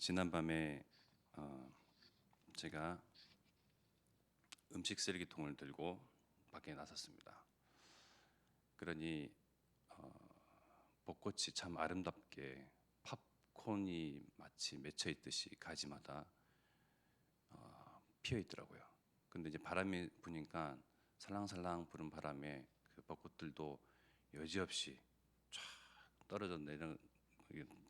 지난밤에 어, 제가 음식 쓰레기통을 들고 밖에 나섰습니다. 그러니 어, 벚꽃이 참 아름답게 팝콘이 마치 맺혀 있듯이 가지마다 어, 피어 있더라고요. 근데 이제 바람이 부니까 살랑살랑 부는 바람에 그 벚꽃들도 여지없이 쫙 떨어져 내려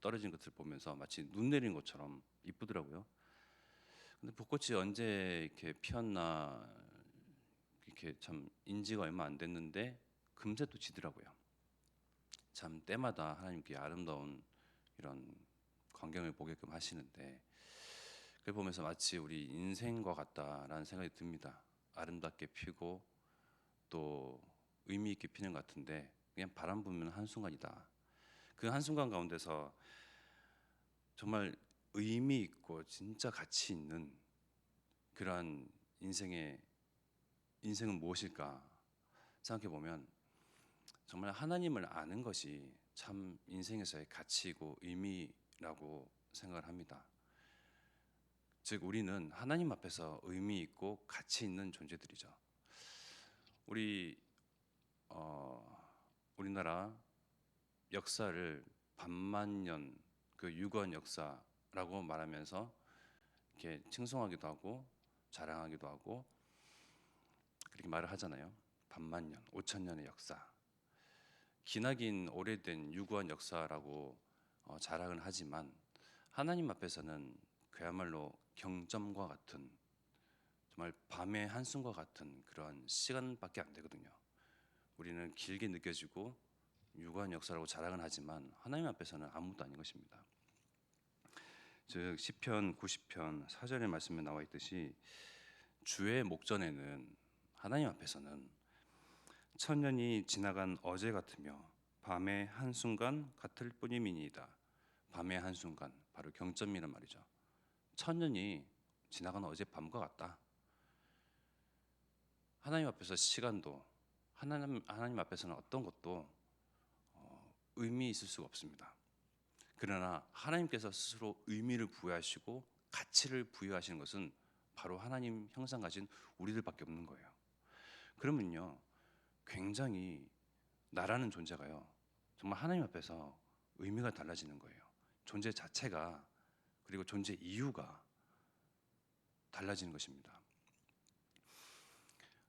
떨어진 것을 보면서 마치 눈 내린 것처럼 이쁘더라고요. 근데 벚꽃이 언제 이렇게 피었나 이렇게 참 인지가 얼마 안 됐는데 금세 또 지더라고요. 참 때마다 하나님께 아름다운 이런 광경을 보게끔 하시는데 그걸 보면서 마치 우리 인생과 같다라는 생각이 듭니다. 아름답게 피고 또 의미 있게 피는 것 같은데 그냥 바람 불면 한 순간이다. 그 한순간 가운데서 정말 의미 있고 진짜 가치 있는 그러한 인생의 인생은 무엇일까 생각해 보면 정말 하나님을 아는 것이 참 인생에서의 가치이고 의미라고 생각을 합니다. 즉 우리는 하나님 앞에서 의미 있고 가치 있는 존재들이죠. 우리 어, 우리나라 역사를 반만 년 그 유건 역사라고 말하면서 이렇게 칭송하기도 하고 자랑하기도 하고 그렇게 말을 하잖아요. 반만년, 오천 년의 역사. 기나긴 오래된 유구한 역사라고 어, 자랑을 하지만 하나님 앞에서는 그야말로 경점과 같은 정말 밤의 한숨과 같은 그러한 시간밖에 안 되거든요. 우리는 길게 느껴지고 유구한 역사라고 자랑을 하지만 하나님 앞에서는 아무것도 아닌 것입니다. 즉 시편 90편 4절의 말씀에 나와 있듯이 주의 목전에는 하나님 앞에서는 천년이 지나간 어제 같으며 밤의 한순간 같을 뿐임이니이다. 밤의 한순간 바로 경점이란 말이죠. 천년이 지나간 어제 밤과 같다. 하나님 앞에서 시간도 하나님 하나님 앞에서는 어떤 것도 어, 의미 있을 수가 없습니다. 그러나 하나님께서 스스로 의미를 부여하시고 가치를 부여하시는 것은 바로 하나님 형상 가진 우리들밖에 없는 거예요. 그러면요, 굉장히 나라는 존재가요, 정말 하나님 앞에서 의미가 달라지는 거예요. 존재 자체가 그리고 존재 이유가 달라지는 것입니다.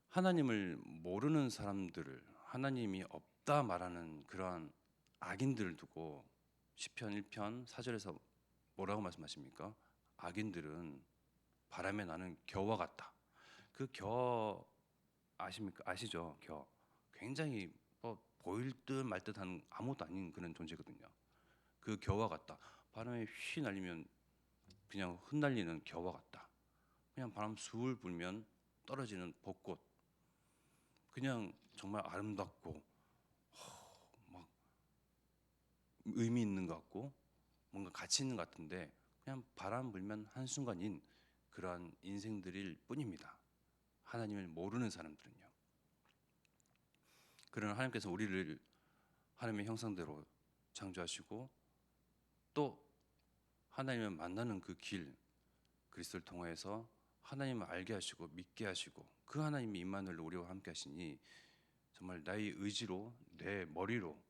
하나님을 모르는 사람들을 하나님이 없다 말하는 그러한 악인들을 두고 시편 1편 4절에서 뭐라고 말씀하십니까? 악인들은 바람에 나는 겨와 같다. 그 겨 아십니까? 아시죠? 겨. 굉장히 뭐 보일 듯 말 듯한 아무것도 아닌 그런 존재거든요. 그 겨와 같다. 바람에 휘 날리면 그냥 흩날리는 겨와 같다. 그냥 바람 수울 불면 떨어지는 벚꽃. 그냥 정말 아름답고 허, 막 의미 있는 것 같고 뭔가 가치 있는 것 같은데 그냥 바람 불면 한 순간인 그러한 인생들일 뿐입니다. 하나님을 모르는 사람들은요. 그러나 하나님께서 우리를 하나님의 형상대로 창조하시고 또 하나님을 만나는 그 길 그리스도를 통해서 하나님을 알게 하시고 믿게 하시고 그 하나님이 임마누엘로 우리와 함께 하시니 정말 나의 의지로 내 머리로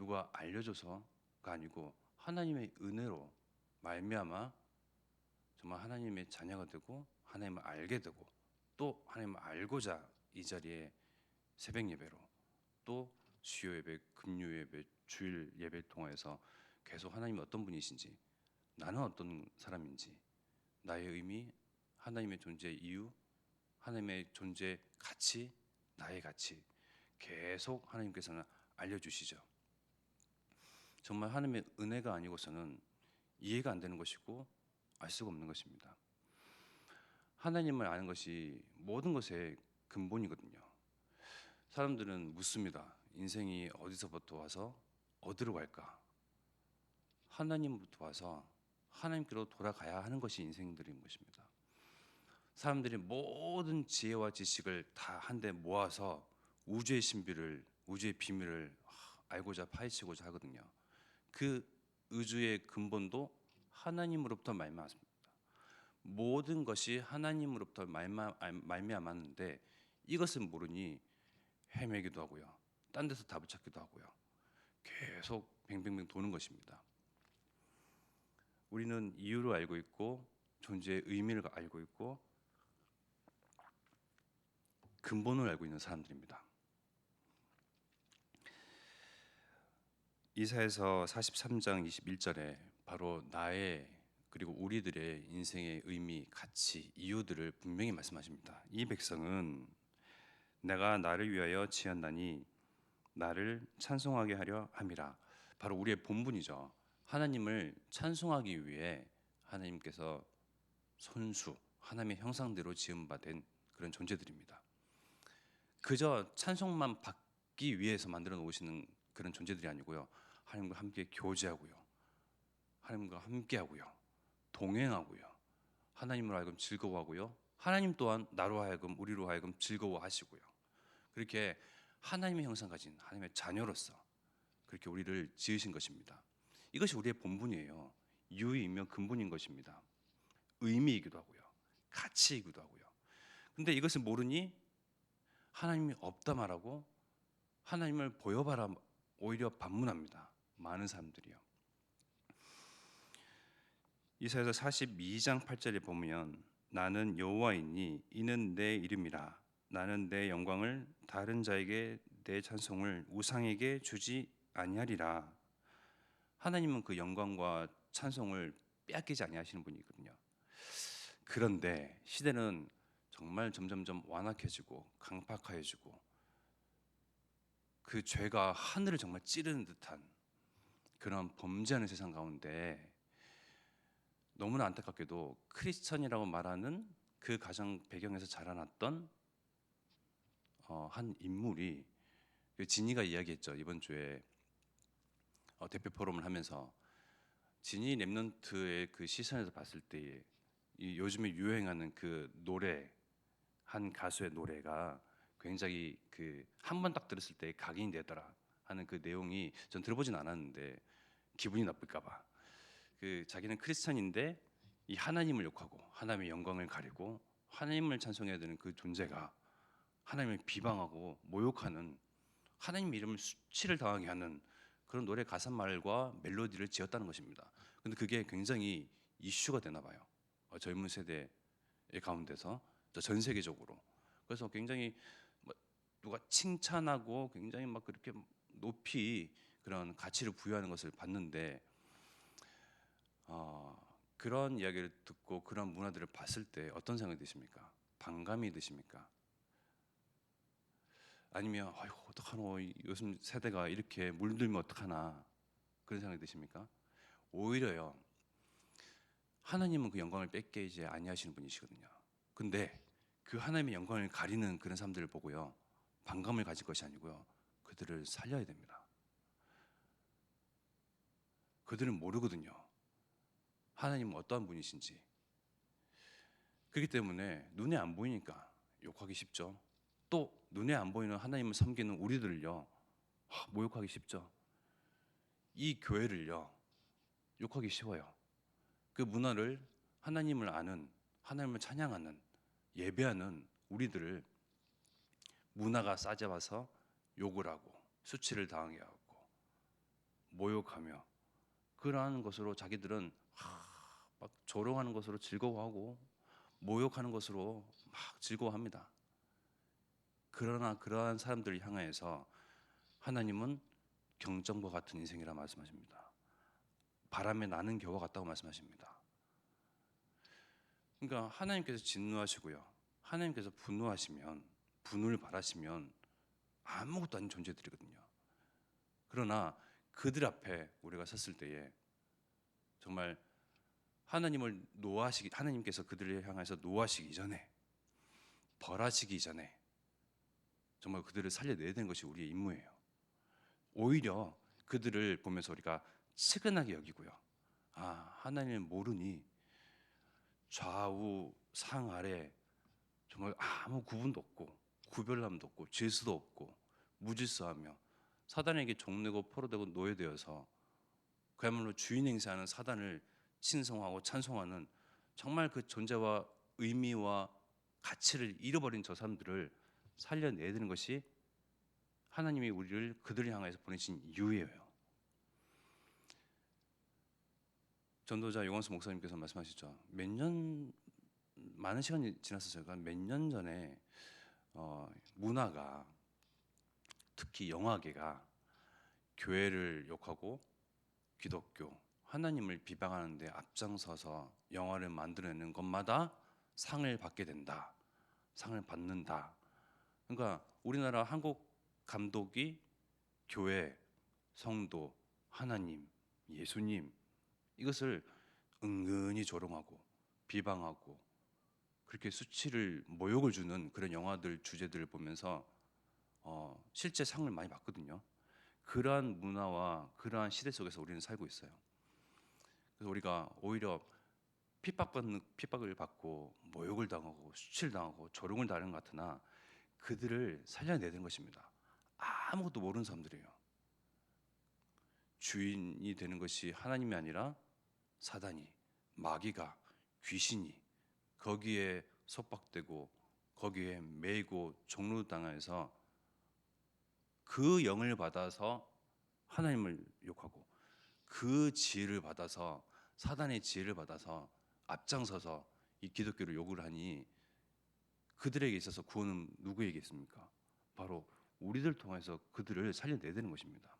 누가 알려줘서가 아니고 하나님의 은혜로 말미암아 정말 하나님의 자녀가 되고 하나님을 알게 되고 또 하나님을 알고자 이 자리에 새벽 예배로 또 수요 예배, 금요 예배, 주일 예배 통해서 계속 하나님이 어떤 분이신지 나는 어떤 사람인지 나의 의미, 하나님의 존재 이유, 하나님의 존재 가치, 나의 가치 계속 하나님께서는 알려주시죠. 정말 하나님의 은혜가 아니고서는 이해가 안 되는 것이고 알 수가 없는 것입니다. 하나님을 아는 것이 모든 것의 근본이거든요. 사람들은 묻습니다. 인생이 어디서부터 와서 어디로 갈까? 하나님부터 와서 하나님께로 돌아가야 하는 것이 인생들인 것입니다. 사람들이 모든 지혜와 지식을 다 한데 모아서 우주의 신비를 우주의 비밀을 알고자 파헤치고자 하거든요. 그 우주의 근본도 하나님으로부터 말미암았습니다. 모든 것이 하나님으로부터 아, 말미암았는데 이것을 모르니 헤매기도 하고요. 딴 데서 답을 찾기도 하고요. 계속 뱅뱅뱅 도는 것입니다. 우리는 이유를 알고 있고 존재의 의미를 알고 있고 근본을 알고 있는 사람들입니다. 이사에서 43장 21절에 바로 나의 그리고 우리들의 인생의 의미, 가치, 이유들을 분명히 말씀하십니다. 이 백성은 내가 나를 위하여 지었나니 나를 찬송하게 하려 함이라. 바로 우리의 본분이죠. 하나님을 찬송하기 위해 하나님께서 손수 하나님의 형상대로 지음받은 그런 존재들입니다. 그저 찬송만 받기 위해서 만들어 놓으시는 그런 존재들이 아니고요. 하나님과 함께 교제하고요. 하나님과 함께하고요. 동행하고요. 하나님을 하여금 즐거워하고요. 하나님 또한 나로 하여금 우리로 하여금 즐거워하시고요. 그렇게 하나님의 형상 가진 하나님의 자녀로서 그렇게 우리를 지으신 것입니다. 이것이 우리의 본분이에요. 이유이며 근본인 것입니다. 의미이기도 하고요. 가치이기도 하고요. 근데 이것을 모르니 하나님이 없다 말하고 하나님을 보여봐라 오히려 반문합니다. 많은 사람들이요. 이사야서 42장 8절에 보면 나는 여호와이니 이는 내 이름이라 나는 내 영광을 다른 자에게 내 찬송을 우상에게 주지 아니하리라. 하나님은 그 영광과 찬송을 빼앗기지 아니하시는 분이거든요. 그런데 시대는 정말 점점점 완악해지고 강팍해지고 그 죄가 하늘을 정말 찌르는 듯한 그런 범죄하는 세상 가운데 너무나 안타깝게도 크리스천이라고 말하는 그 가정 배경에서 자라났던 어, 한 인물이 그 진이가 이야기했죠. 이번 주에 어, 대표 포럼을 하면서. 진이 랩넌트의 그 시선에서 봤을 이 요즘에 유행하는 그 노래 한 가수의 노래가 굉장히 그 한 번 딱 들었을 때 각인이 되더라 하는 그 내용이 전 들어보진 않았는데 기분이 나쁠까봐 그 자기는 크리스천인데 이 하나님을 욕하고 하나님의 영광을 가리고 하나님을 찬송해야 되는 그 존재가 하나님을 비방하고 모욕하는 하나님 이름을 수치를 당하게 하는 그런 노래 가사 말과 멜로디를 지었다는 것입니다. 근데 그게 굉장히 이슈가 되나 봐요. 어, 젊은 세대의 가운데서 저전 세계적으로. 그래서 굉장히 뭐 누가 칭찬하고 굉장히 막 그렇게 높이 그런 가치를 부여하는 것을 봤는데 어, 그런 이야기를 듣고 그런 문화들을 봤을 때 어떤 생각이 드십니까? 반감이 드십니까? 아니면 아이고 어떡하노 이 요즘 세대가 이렇게 물들면 어떡하나 그런 생각이 드십니까? 오히려요 하나님은 그 영광을 뺏기지 아니하시는 분이시거든요. 근데 그 하나님의 영광을 가리는 그런 사람들을 보고요 반감을 가질 것이 아니고요 그들을 살려야 됩니다. 그들은 모르거든요. 하나님은 어떠한 분이신지. 그렇기 때문에 눈에 안 보이니까 욕하기 쉽죠. 또 눈에 안 보이는 하나님을 섬기는 우리들을요 하, 모욕하기 쉽죠. 이 교회를요 욕하기 쉬워요. 그 문화를 하나님을 아는 하나님을 찬양하는 예배하는 우리들을 문화가 싸잡아서 욕을 하고 수치를 당하게 하고 모욕하며 그러한 것으로 자기들은 하, 막 조롱하는 것으로 즐거워하고 모욕하는 것으로 막 즐거워합니다. 그러나 그러한 사람들을 향하여서 하나님은 경정과 같은 인생이라 말씀하십니다. 바람에 나는 겨와 같다고 말씀하십니다. 그러니까 하나님께서 진노하시고요. 하나님께서 분노하시면 분을 바라시면 아무것도 아닌 존재들이거든요. 그러나 그들 앞에 우리가 섰을 때에 정말 하나님을 노하시기 하나님께서 그들을 향해서 노하시기 전에 벌하시기 전에 정말 그들을 살려내야 되는 것이 우리의 임무예요. 오히려 그들을 보면서 우리가 측은하게 여기고요. 아 하나님을 모르니 좌우 상 아래 정말 아무 구분도 없고 구별함도 없고 죄수도 없고 무질서하며 사단에게 종내고 포로되고 노예되어서 그야말로 주인 행세하는 사단을 신성하고 찬송하는 정말 그 존재와 의미와 가치를 잃어버린 저 사람들을 살려내야 되는 것이 하나님이 우리를 그들을 향해서 보내신 이유예요. 전도자 용원수 목사님께서 말씀하시죠. 몇 년 많은 시간이 지났었어요. 몇년 전에 어, 문화가 특히 영화계가 교회를 욕하고 기독교 하나님을 비방하는데 앞장서서 영화를 만들어내는 것마다 상을 받게 된다. 상을 받는다. 그러니까 우리나라 한국 감독이 교회, 성도, 하나님, 예수님 이것을 은근히 조롱하고 비방하고 그렇게 수치를 모욕을 주는 그런 영화들 주제들을 보면서 어, 실제 상을 많이 받거든요. 그러한 문화와 그러한 시대 속에서 우리는 살고 있어요. 그래서 우리가 오히려 핍박받는 핍박을 받고 모욕을 당하고 수치를 당하고 조롱을 당하는 것 같으나 그들을 살려내야 되는 것입니다. 아무것도 모르는 사람들이에요. 주인이 되는 것이 하나님이 아니라 사단이 마귀가 귀신이 거기에 속박되고 거기에 매이고 종로당해서 그 영을 받아서 하나님을 욕하고 그 지혜를 받아서 사단의 지혜를 받아서 앞장서서 이 기독교를 욕을 하니 그들에게 있어서 구원은 누구에게 있습니까? 바로 우리들 통해서 그들을 살려내야 되는 것입니다.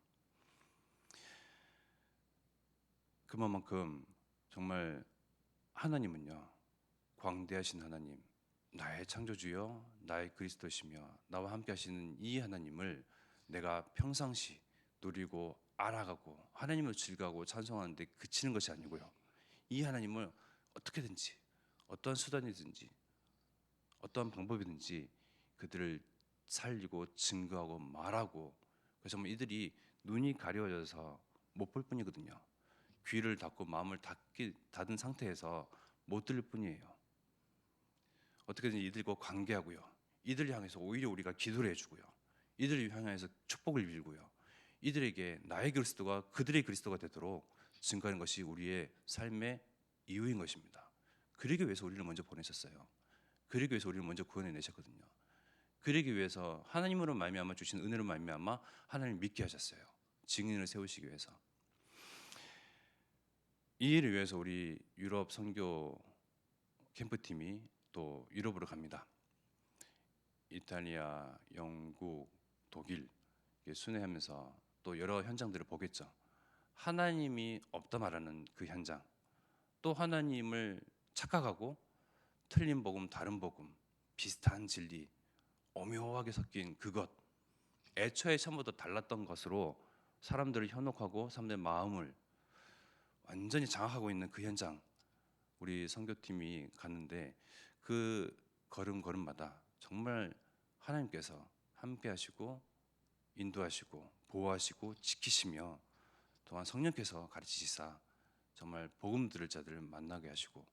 그만큼 정말 하나님은요 광대하신 하나님, 나의 창조주여, 나의 그리스도시며 나와 함께 하시는 이 하나님을 내가 평상시 누리고 알아가고 하나님을 즐거워하고 찬송하는데 그치는 것이 아니고요. 이 하나님을 어떻게든지 어떠한 수단이든지 어떠한 방법이든지 그들을 살리고 증거하고 말하고 그래서 뭐 이들이 눈이 가려져서 못 볼 뿐이거든요. 귀를 닫고 마음을 닫기, 닫은 상태에서 못 들을 뿐이에요. 어떻게든 이들과 관계하고요. 이들 향해서 오히려 우리가 기도를 해주고요. 이들을 향해서 축복을 빌고요. 이들에게 나의 그리스도가 그들의 그리스도가 되도록 증거하는 것이 우리의 삶의 이유인 것입니다. 그러기 위해서 우리를 먼저 보내셨어요. 그러기 위해서 우리를 먼저 구원해 내셨거든요. 그러기 위해서 하나님으로 말미암아 주신 은혜로 말미암아 하나님 믿게 하셨어요. 증인을 세우시기 위해서. 이 일을 위해서 우리 유럽 선교 캠프팀이 또 유럽으로 갑니다. 이탈리아, 영국, 독일 순회하면서 또 여러 현장들을 보겠죠. 하나님이 없다 말하는 그 현장, 또 하나님을 착각하고 틀린 복음, 다른 복음, 비슷한 진리, 오묘하게 섞인 그것, 애초에 처음부터 달랐던 것으로 사람들을 현혹하고 사람들의 마음을 완전히 장악하고 있는 그 현장, 우리 선교팀이 갔는데 그 걸음 걸음마다 정말 하나님께서 함께 하시고 인도하시고 보호하시고 지키시며 또한 성령께서 가르치시사 정말 복음 들을 자들을 만나게 하시고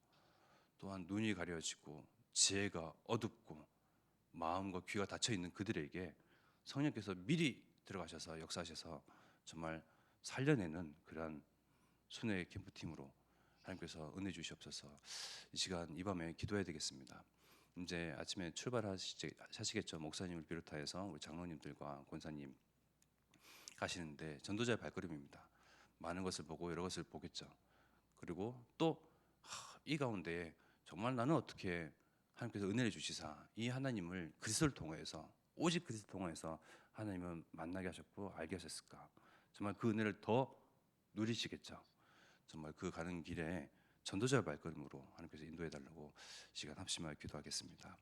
또한 눈이 가려지고 지혜가 어둡고 마음과 귀가 닫혀 있는 그들에게 성령께서 미리 들어가셔서 역사하셔서 정말 살려내는 그러한 순회 캠프팀으로 하나님께서 은혜 주시옵소서. 이 시간 이 밤에 기도해야 되겠습니다. 이제 아침에 출발하시겠죠. 목사님을 비롯하여서 우리 장로님들과 권사님 가시는데 전도자의 발걸음입니다. 많은 것을 보고 여러 것을 보겠죠. 그리고 또 이 가운데 정말 나는 어떻게 하나님께서 은혜를 주시사 이 하나님을 그리스도를 통해서 오직 그리스도 통해서 하나님을 만나게 하셨고 알게 하셨을까? 정말 그 은혜를 더 누리시겠죠. 정말 그 가는 길에 전도자의 발걸음으로 하나님께서 인도해 달라고 시간 합심하여 기도하겠습니다.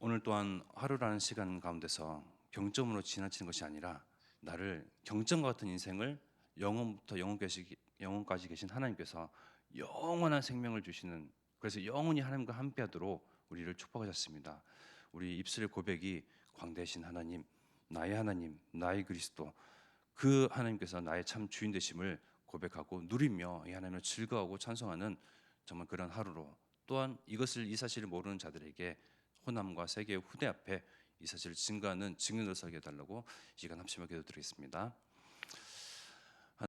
오늘 또한 하루라는 시간 가운데서 경점으로 지나치는 것이 아니라 나를 경점과 같은 인생을 영원부터 영원까지, 계신 하나님께서 영원한 생명을 주시는 그래서 영원히 하나님과 함께하도록 우리를 축복하셨습니다. 우리 입술의 고백이 광대신 하나님, 나의 하나님, 나의 그리스도 그 하나님께서 나의 참 주인 되심을 고백하고 누리며 이 하나님을 즐거워하고 찬송하는 정말 그런 하루로 또한 이것을 이 사실을 모르는 자들에게 호남과 세계 후대 앞에 이 사실을 증거하는 증인으로 서게 해달라고 시간 합심하게 기도드리겠습니다.